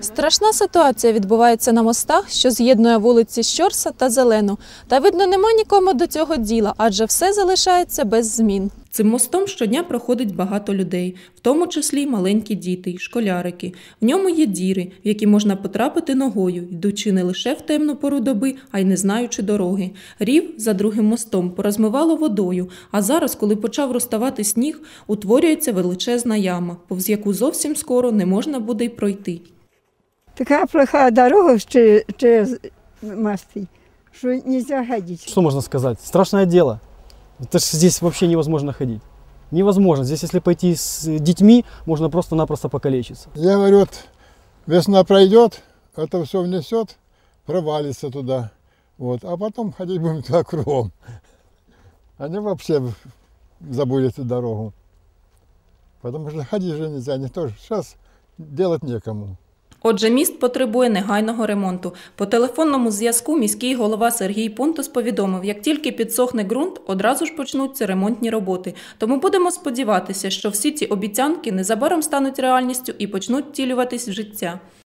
Страшна ситуація відбувається на мостах, що з'єднує вулиці Щорса та Зелену. Та видно, нема нікому до цього діла, адже все залишається без змін. Цим мостом щодня проходить багато людей, в тому числі й маленькі діти, й школярики. В ньому є діри, в які можна потрапити ногою, йдучи не лише в темну пору доби, а й не знаючи дороги. Рів за другим мостом порозмивало водою, а зараз, коли почав розставати сніг, утворюється величезна яма, повз яку зовсім скоро не можна буде й пройти. Така плоха дорога через, через мосты, что нельзя ходить. Что можно сказать? Страшное дело. Это ж здесь вообще невозможно ходить. Невозможно. Здесь, если пойти с детьми, можно просто-напросто покалечиться. Я говорю, вот весна пройдет, это все внесет, провалится туда. Вот, а потом ходить будем туда кругом. Они вообще забудут эту дорогу. Потому что ходить же нельзя, не то, сейчас делать некому. Отже, міст потребує негайного ремонту. По телефонному зв'язку міський голова Сергій Понтус повідомив, як тільки підсохне ґрунт, одразу ж почнуться ремонтні роботи. Тому будемо сподіватися, що всі ці обіцянки незабаром стануть реальністю і почнуть втілюватись в життя.